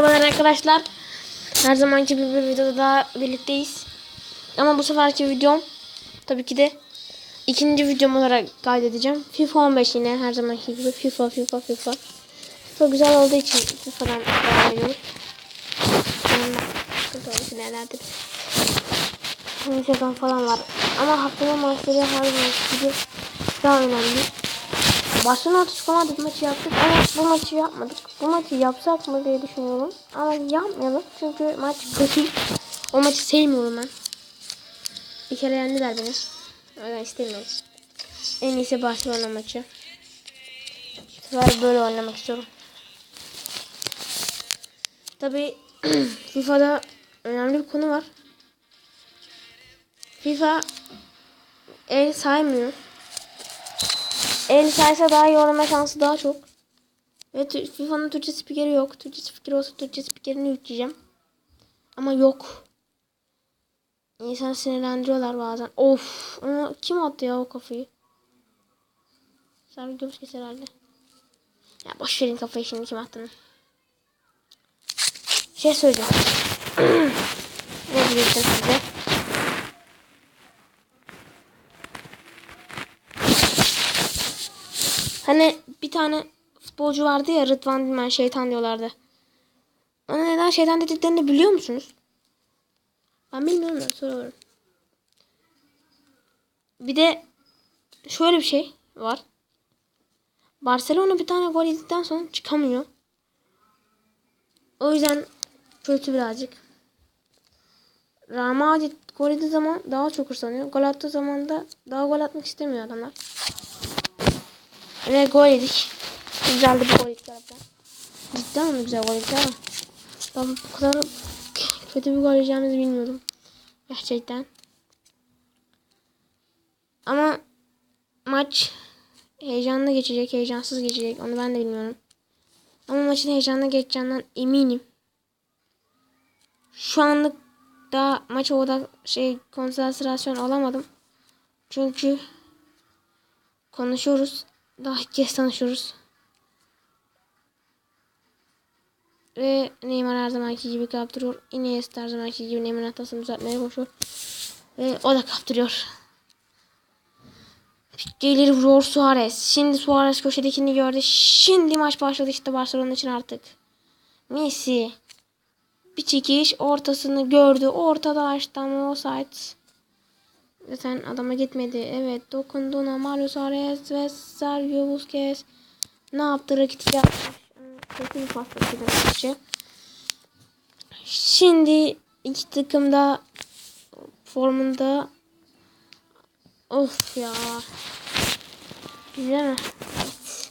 Merhabalar arkadaşlar. Her zamanki gibi bir videoda daha birlikteyiz. Ama bu seferki videom tabii ki de ikinci videom olarak kaydedeceğim. FIFA 15 yine her zamanki gibi FIFA FIFA FIFA. FIFA güzel olduğu için FIFA'dan devam falan var. Ama haftanın maçları her zamanki gibi daha önemli. Atletico Madrid maçı yaptık ama bu maçı yapmadık. Bu maçı yapsak mı diye düşünüyorum. Ama yapmayalım çünkü maç kötü. O maçı sevmiyorum ben. Bir kere yendiler beni. Yüzden istemiyorum. En iyisi Barcelona maçı. Sefer böyle oynamak istiyorum. Tabi FIFA'da önemli bir konu var. FIFA el saymıyor. El saysa daha iyi olma şansı daha çok. Ve FIFA'nın Türkçe spikeri yok. Türkçe spikeri olsa Türkçe spikerini yükleyeceğim. Ama yok. İnsan sinirlendiriyorlar bazen. Of. Onu kim attı ya o kafayı? Sergi Göbüskes herhalde. Ya boş verin kafayı şimdi kim attığını. Şey söyleyeceğim. ne diyecektim size? Hani bir tane futbolcu vardı ya Rıdvan Dilmen şeytan diyorlardı. Ona neden şeytan dediklerini biliyor musunuz? Ben bilmiyorum da soruyorum. Bir de şöyle bir şey var. Barcelona bir tane gol yedikten sonra çıkamıyor. O yüzden kötü birazcık. Real Madrid gol yediği zaman daha çok hırslanıyor. Gol attığı zaman da daha gol atmak istemiyor adamlar. Ve gol yedik. Güzel de bir gol yedik arkadaşlar. Cidden mi güzel gol yedik ama. Ben bu kadar kötü bir gol yiyeceğimizi bilmiyordum. Gerçekten. Ama maç heyecanlı geçecek, heyecansız geçecek. Onu ben de bilmiyorum. Ama maçın heyecanlı geçeceğinden eminim. Şu anlık daha maça odak şey konsantrasyon alamadım. Çünkü konuşuyoruz. Daha ilk kez tanışıyoruz. Ve Neymar her zamanki gibi kaptırıyor. Iniesta her zamanki gibi Neymar'ın hatasını düzeltmeye koşuyor. Ve o da kaptırıyor. Gelir vuruyor Suarez. Şimdi Suarez köşedekini gördü. Şimdi maç başladı işte Barcelona için artık. Messi. Bir çekiş ortasını gördü. Ortada açtı ama offside. Zaten adama gitmedi. Evet dokundu ona Mario Suarez ve Sergio Busquets ne yaptı raketi yapmış. Kötü bir pas raketi Şimdi iki takım da formunda of ya güzel mi? Evet.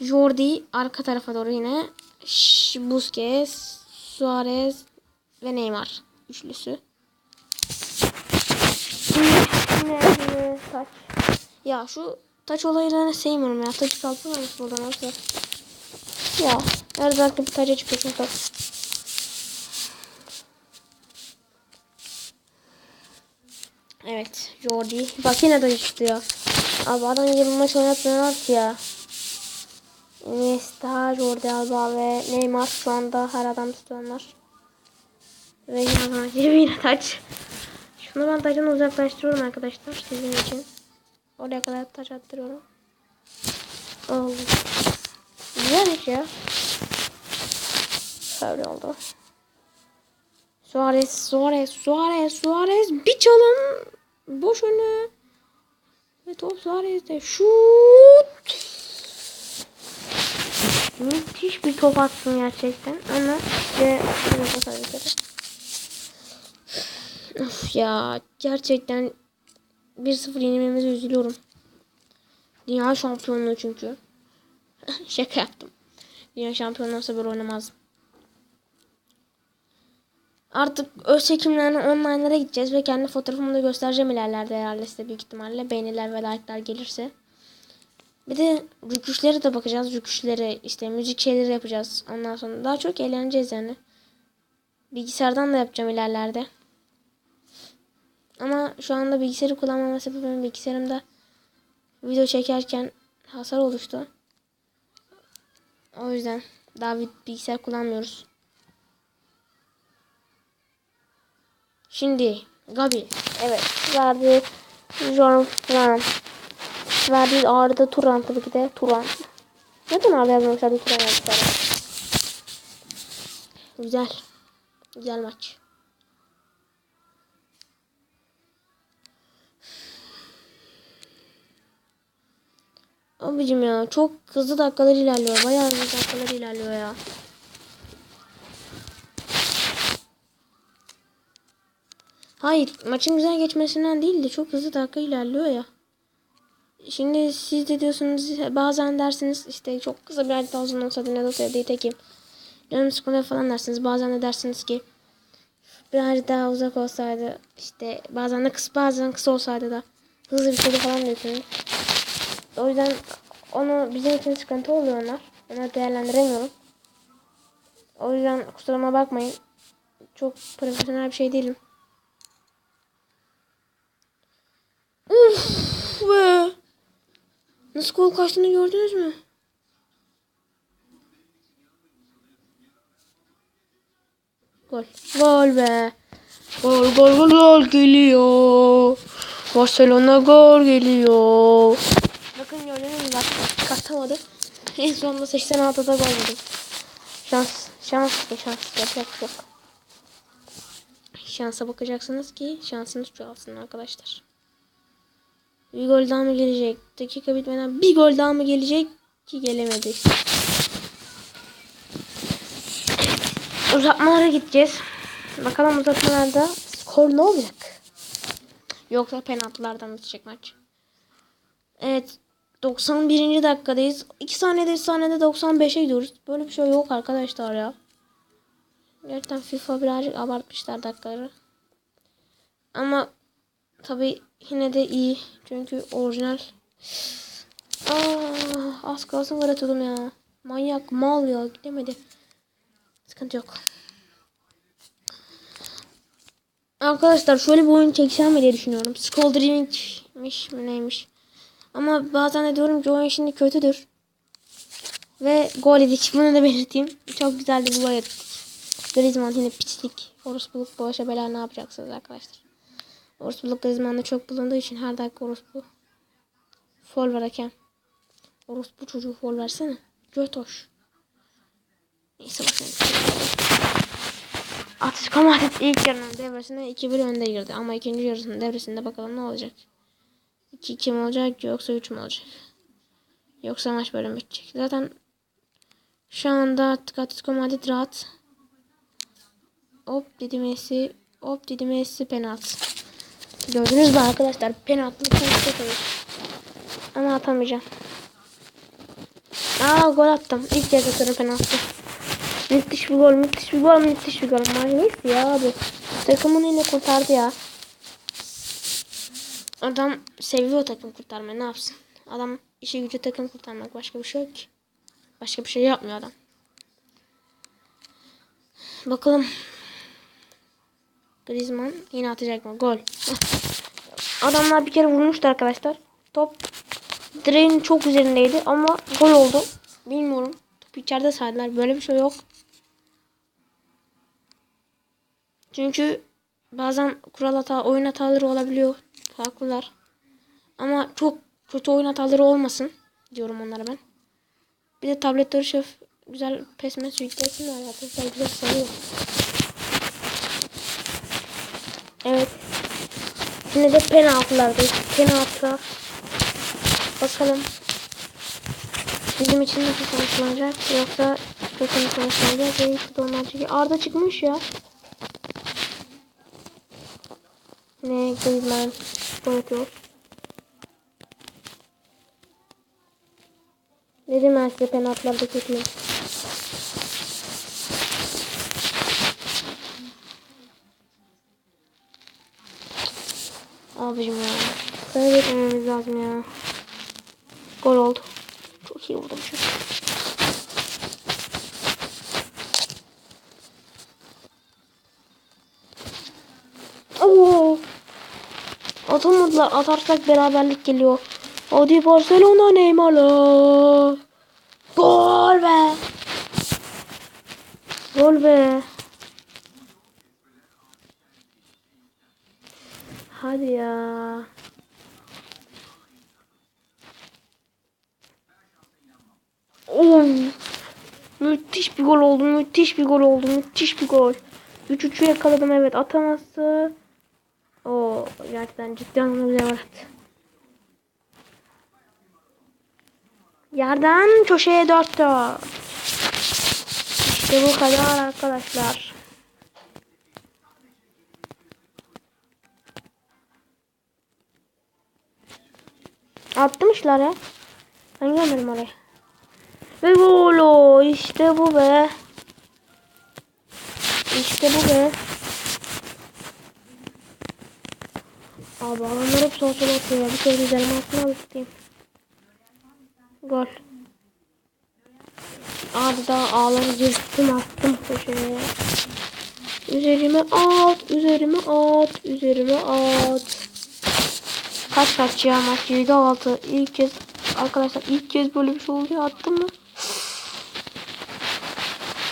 Jordi arka tarafa doğru yine Ş- Busquets, Suarez ve Neymar üçlüsü. Yine taç. Ya şu taç olaylarını sevmiyorum ya. Taç kalsana mı buradan olsa. Ya her dakika bir taça çıkıyorsun taç. Evet Jordi. Bak yine taç çıktı ya. Abi adam gibi maç oynatmıyorlar ki ya. Iniesta, Jordi Alba ve Neymar şu anda her adam tutuyorlar. Ve yine yine taç. Şunu ben taştan uzaklaştırıyorum arkadaşlar sizin için. Oraya kadar taş attırıyorum. Oldu. Güzelmiş ya. Şöyle oldu. Suarez, Suarez, Suarez, Suarez bir çalım. Boş öne. Ve top Suarez'de. Şut. Müthiş bir top attım gerçekten. Ama işte Of ya gerçekten 1-0 yenilmemize üzülüyorum. Dünya şampiyonluğu çünkü. Şaka yaptım. Dünya şampiyonluğu olsa böyle oynamazdım. Artık öz çekimlerine online'lara gideceğiz ve kendi fotoğrafımı da göstereceğim ilerlerde herhalde size büyük ihtimalle. Beğeniler ve like'lar gelirse. Bir de rüküşlere de bakacağız. Rüküşlere işte müzik şeyleri yapacağız. Ondan sonra daha çok eğleneceğiz yani. Bilgisayardan da yapacağım ilerlerde. Ama şu anda bilgisayarı kullanmama sebebim bilgisayarımda video çekerken hasar oluştu. O yüzden daha bilgisayar kullanmıyoruz. Şimdi Gabi. Evet. Verdi. John Turan. Verdi Arda Turan tabii ki de Turan. Neden Arda yazmamışlar Turan yazmışlar? Güzel. Güzel maç. Abicim ya çok hızlı dakikalar ilerliyor. Bayağı hızlı dakikalar ilerliyor ya. Hayır maçın güzel geçmesinden değil de çok hızlı dakika ilerliyor ya. Şimdi siz de diyorsunuz bazen dersiniz işte çok kısa bir harita olsun olsa da ne olsa değil tekim. Canım sıkılıyor falan dersiniz. Bazen de dersiniz ki biraz daha uzak olsaydı işte bazen de kısa bazen kısa olsaydı da hızlı bir şeydi falan diyorsunuz. O yüzden onu bizim için sıkıntı oluyor onlar. Onları değerlendiremiyorum. O yüzden kusuruma bakmayın. Çok profesyonel bir şey değilim. Uf be. Nasıl gol kaçtığını gördünüz mü? Gol. Gol be. Gol gol gol gol geliyor. Barcelona gol geliyor. Bakın gördünüz? Bak katamadı. En sonunda 86'da gol yedim. Şans. Şans. Şans. Yapacak yok. Şansa bakacaksınız ki şansınız çoğalsın arkadaşlar. Bir gol daha mı gelecek? Dakika bitmeden bir gol daha mı gelecek? Ki gelemedi. Uzatmalara gideceğiz. Bakalım uzatmalarda skor ne olacak? Yoksa penaltılardan bitecek maç. Evet. 91. dakikadayız. 2 saniyede saniyede 95'e gidiyoruz. Böyle bir şey yok arkadaşlar ya. Gerçekten FIFA birazcık abartmışlar dakikaları. Ama tabi yine de iyi. Çünkü orijinal. Aa, az kalsın gol atıyordum ya. Manyak mal ya gidemedi. Sıkıntı yok. Arkadaşlar şöyle bir oyun çeksem mi diye düşünüyorum. Scoldring'miş mi neymiş. Ama bazen de diyorum ki oyun şimdi kötüdür. Ve gol yedik. Bunu da belirteyim. Çok güzel bir gol yedik. Griezmann yine piçlik. Orospuluk boşa bela ne yapacaksınız arkadaşlar. Orospuluk Griezmann'da çok bulunduğu için her dakika orospu. Fol ver hakem. Orospu çocuğu fol versene. Götoş. Neyse bakayım. Atletico Madrid ilk yarının devresine 2-1 önde girdi. Ama ikinci yarısının devresinde bakalım ne olacak. 2-2 mi olacak yoksa 3 mü olacak? Yoksa maç böyle bitecek? Zaten şu anda artık Atletico Madrid rahat. Hop dedi Messi. Hop dedi Messi penaltı. Gördünüz mü arkadaşlar? Penaltı penaltı. Ama atamayacağım. Aa gol attım. İlk kez atarım penaltı. Müthiş bir gol, müthiş bir gol, müthiş bir gol. Manyak ya abi. Takımını yine kurtardı ya. Adam seviyor takım kurtarmayı ne yapsın? Adam işi gücü takım kurtarmak başka bir şey yok ki. Başka bir şey yapmıyor adam. Bakalım. Griezmann yine atacak mı? Gol. Adamlar bir kere vurmuştu arkadaşlar. Top direğin çok üzerindeydi ama gol oldu. Bilmiyorum. Top içeride saydılar. Böyle bir şey yok. Çünkü bazen kural hata, oyun hataları olabiliyor. Haklılar. Ama çok kötü oyun hataları olmasın diyorum onlara ben. Bir de tabletleri şef güzel pesme yüklesinler arkadaşlar güzel sarıyor. Evet. Şimdi de penaltılardayız. Penaltılar. Bakalım. Bizim için nasıl sonuçlanacak yoksa kötü mü sonuçlanacak ve hiç de onlar çünkü Arda çıkmış ya. Ne Griezmann boyutuyor. Dedim ben size penaltılarda kötüyüm. Abicim ya. Kaybetmememiz lazım ya. Gol oldu. Çok iyi vurdum şu. Oo. Atamadılar. Atarsak beraberlik geliyor. Hadi Barcelona Neymar'la. Gol be. Gol be. hadi ya. Oo. Müthiş bir gol oldu. Müthiş bir gol oldu. Müthiş bir gol. 3-3'ü yakaladım evet. Ataması. O gerçekten ciddi anlamda bir evet. Yerden köşeye 4 4. İşte bu kadar arkadaşlar. Attım işler ya. Ben gelmedim oraya. Ve golo işte bu be. İşte bu be. Abi adamlar hep sol sol atıyor ya. Bir kere üzerime atma alıp Gol. Abi daha ağları cırttım attım köşeye. Üzerime at, üzerime at, üzerime at. Kaç kaç ya maç 7-6. İlk kez arkadaşlar ilk kez böyle bir şey oluyor attım mı?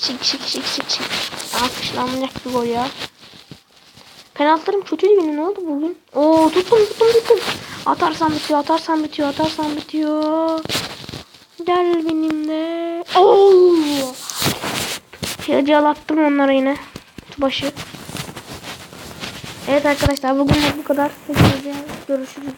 Şık şık şık şık şık. Alkışlanmayacak bir gol ya. Penaltılarım kötüydü benim ne oldu bugün? Oo tuttum tuttum tuttum. Atarsan bitiyor atarsan bitiyor atarsan bitiyor. Gel benimle. Oo. Yalattım onlara yine. Başı. Evet arkadaşlar bugün bu kadar. Görüşürüz.